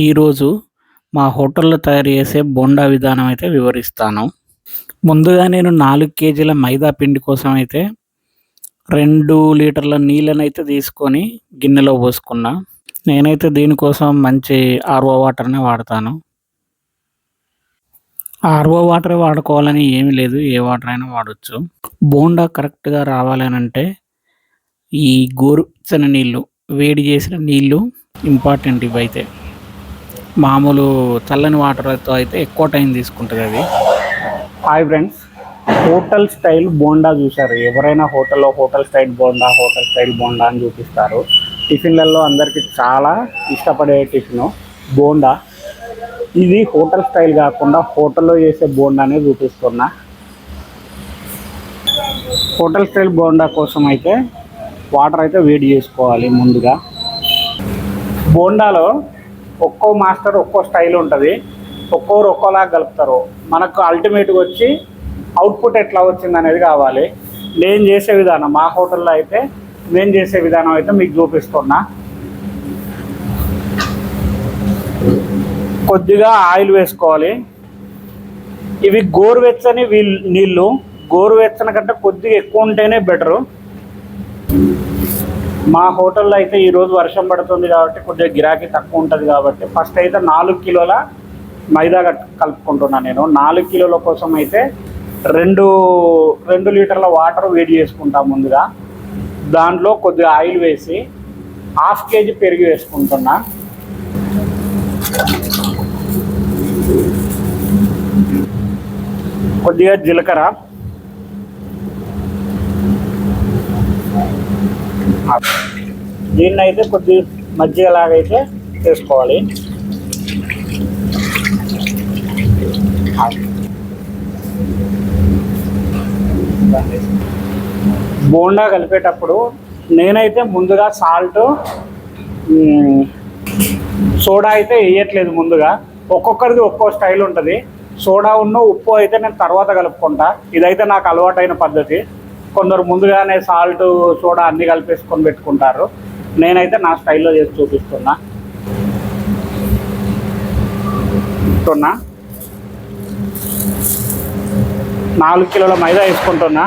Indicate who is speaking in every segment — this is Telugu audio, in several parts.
Speaker 1: ఈరోజు మా హోటల్లో తయారు చేసే బోండా విధానం అయితే వివరిస్తాను. ముందుగా నేను నాలుగు కేజీల మైదా పిండి కోసం అయితే రెండు లీటర్ల నీళ్ళని అయితే తీసుకొని గిన్నెలో పోసుకున్నా. నేనైతే దీనికోసం మంచి ఆర్ఓ వాటర్నే వాడతాను. ఆర్ఓ వాటర్ వాడుకోవాలని ఏమీ లేదు ఏ వాటర్ అయినా వాడచ్చు. బోండా కరెక్ట్గా రావాలని అంటే ఈ గోరువెచ్చని నీళ్ళు వేడి చేసిన నీళ్ళు ఇంపార్టెంట్ ఇవైతే. మామూలు చల్లని వాటర్తో అయితే ఎక్కువ టైం తీసుకుంటుంది అది. Hi friends hotel style bonda చూసారు ఎవరైనా హోటల్లో hotel style bonda hotel style bonda అని చూపిస్తారు. టిఫిన్లలో అందరికీ చాలా ఇష్టపడే టిఫిన్ బోండా. ఇది హోటల్ స్టైల్ కాకుండా హోటల్లో చేసే బోండానే చూపిస్తున్నా. హోటల్ స్టైల్ బోండా కోసం అయితే వాటర్ అయితే వేడి చేసుకోవాలి ముందుగా. బోండాలో ఒక్కో మాస్టర్ ఒక్కో స్టైల్ ఉంటుంది. ఒక్కోరు ఒక్కోలాగా కలుపుతారు మనకు అల్టిమేట్గా వచ్చి అవుట్పుట్ ఎట్లా వచ్చింది అనేది కావాలి. నేను చేసే విధానం మా హోటల్లో అయితే నేను చేసే విధానం అయితే మీకు చూపిస్తున్నా. కొద్దిగా ఆయిల్ వేసుకోవాలి. ఇవి గోరువెచ్చని వీళ్ళు నీళ్ళు. గోరువెచ్చని కంటే కొద్దిగా ఎక్కువ ఉంటేనే బెటరు మా హోటల్లో అయితే ఈరోజు వర్షం పడుతుంది కాబట్టి కొద్దిగా గిరాకీ తక్కువ ఉంటుంది కాబట్టి ఫస్ట్ అయితే నాలుగు కిలోల మైదా కలుపుకుంటున్నాను నేను. నాలుగు కిలోల కోసం అయితే రెండు రెండు లీటర్ల వాటర్ వేడి చేసుకుంటాం ముందుగా. దాంట్లో కొద్దిగా ఆయిల్ వేసి హాఫ్ కేజీ పెరిగి వేసుకుంటున్నా. కొద్దిగా జీలకర్ర. దీన్ని అయితే కొద్ది మజ్జిగలాగైతే చేసుకోవాలి. బోండా కలిపేటప్పుడు నేనైతే ముందుగా సాల్ట్ సోడా అయితే వేయట్లేదు ముందుగా. ఒక్కొక్కరిది ఒక్కో స్టైల్ ఉంటుంది. సోడా ఉన్న ఉప్పు అయితే నేను తర్వాత కలుపుకుంటా. ఇదైతే నాకు అలవాటైన పద్ధతి. కొందరు ముందుగానే సాల్ట్ సోడా అన్నీ కలిపేసుకొని పెట్టుకుంటారు. నేనైతే నా స్టైల్లో చేసి చూపిస్తున్నా. చూస్తున్నా నాలుగు కిలోల మైదా వేసుకుంటున్నా.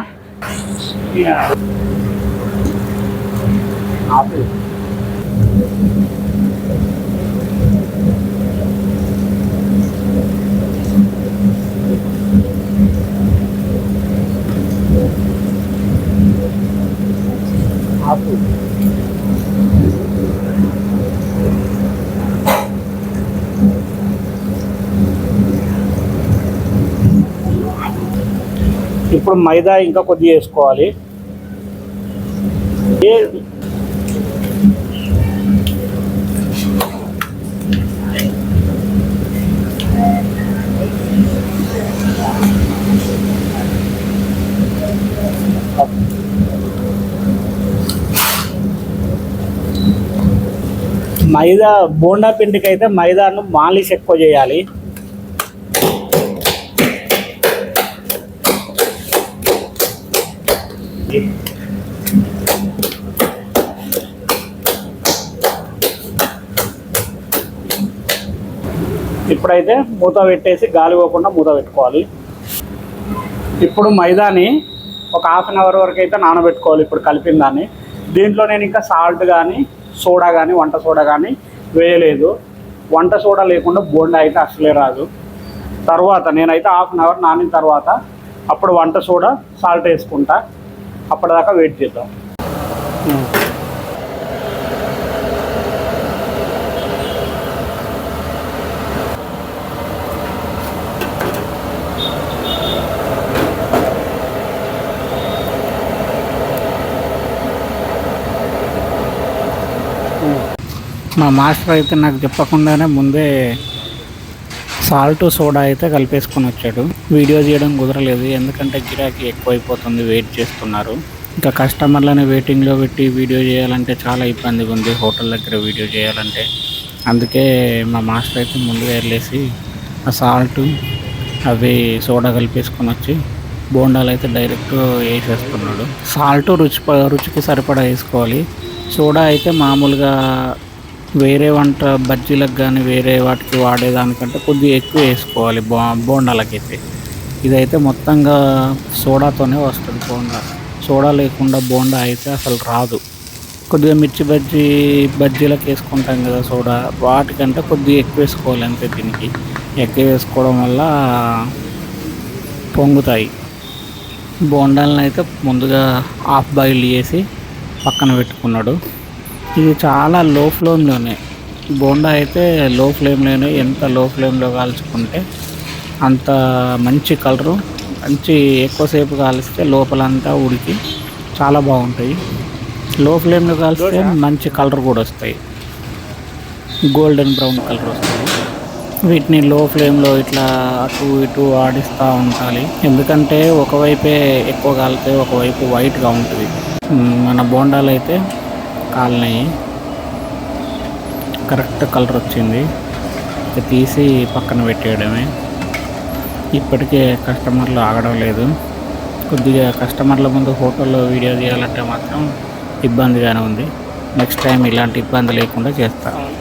Speaker 1: ఇప్పుడు మైదా ఇంకా కొద్దిగా వేసుకోవాలి. ఏ మైదా బోండా పిండికి అయితే మైదాను మాలిష్ ఎక్కువ చేయాలి. ఇప్పుడైతే మూత పెట్టేసి గాలి పోకుండా మూత పెట్టుకోవాలి. ఇప్పుడు మైదాని ఒక హాఫ్ అన్ అవర్ వరకు అయితే నానబెట్టుకోవాలి ఇప్పుడు కలిపిన దాన్ని. దీంట్లో నేను ఇంకా సాల్ట్ కానీ సోడా కానీ వంట సోడా కానీ వేయలేదు. వంట సోడా లేకుండా బోండా అయితే అసలే రాదు. తర్వాత నేనైతే హాఫ్ అన్ అవర్ నానిన తర్వాత అప్పుడు వంట సోడా సాల్ట్ వేసుకుంటా. అప్పటిదాకా వెయిట్ చేద్దాం. మా మాస్టర్ అయితే నాకు చెప్పకుండానే ముందే సాల్ట్ సోడా అయితే కలిపేసుకొని వచ్చాడు. వీడియో చేయడం కుదరలేదు ఎందుకంటే గిరాకీ ఎక్కువైపోతుంది వెయిట్ చేస్తున్నారు. ఇంకా కస్టమర్లని వెయిటింగ్లో పెట్టి వీడియో చేయాలంటే చాలా ఇబ్బందిగా ఉంది హోటల్ దగ్గర వీడియో చేయాలంటే. అందుకే మా మాస్టర్ అయితే ముందుగా వెళ్ళేసి ఆ సాల్ట్ అవి సోడా కలిపేసుకొని వచ్చి బోండాలు అయితే డైరెక్ట్ వేసేస్తున్నాడు. సాల్ట్ రుచి రుచికి సరిపడా వేసుకోవాలి. సోడా అయితే మామూలుగా
Speaker 2: వేరే వంట బజ్జీలకు కానీ వేరే వాటికి వాడేదానికంటే కొద్దిగా ఎక్కువ వేసుకోవాలి బో బోండాలకైతే. ఇదైతే మొత్తంగా సోడాతోనే వస్తుంది బోండా. సోడా లేకుండా బోండా అయితే అసలు రాదు. కొద్దిగా మిర్చి బజ్జీ బజ్జీలకు వేసుకుంటాం కదా సోడా వాటికంటే కొద్దిగా ఎక్కువ వేసుకోవాలి అంతే దీనికి. ఎక్కువ వేసుకోవడం వల్ల పొంగుతాయి. బోండాలను అయితే ముందుగా హాఫ్ బాయిల్ చేసి పక్కన పెట్టుకున్నాడు. ఇది చాలా లో ఫ్లేమ్లోనే బోండా అయితే లో ఫ్లేమ్లోనే ఎంత లో ఫ్లేమ్లో కాల్చుకుంటే అంత మంచి కలరు మంచి ఎక్కువసేపు కాలిస్తే లోపలంతా ఉడికి చాలా బాగుంటాయి. లో ఫ్లేమ్లో కాల్స్తే మంచి కలర్ కూడా వస్తాయి. గోల్డెన్ బ్రౌన్ కలర్ వస్తాయి. వీటిని లో ఫ్లేమ్లో ఇట్లా అటు ఇటు ఆడిస్తూ ఉండాలి. ఎందుకంటే ఒకవైపే ఎక్కువ కాలితే ఒకవైపు వైట్గా ఉంటుంది. మన బోండాలు అయితే కాలనీ. కరెక్ట్ కలర్ వచ్చింది. ఇక తీసి పక్కన పెట్టేయడమే. ఇప్పటికే కస్టమర్లు ఆగడం లేదు. కొద్దిగా కస్టమర్ల ముందు ఫోటోలో వీడియో తీయాలంటే మాత్రం ఇబ్బందిగానే ఉంది. నెక్స్ట్ టైం ఇలాంటి ఇబ్బంది లేకుండా చేస్తాను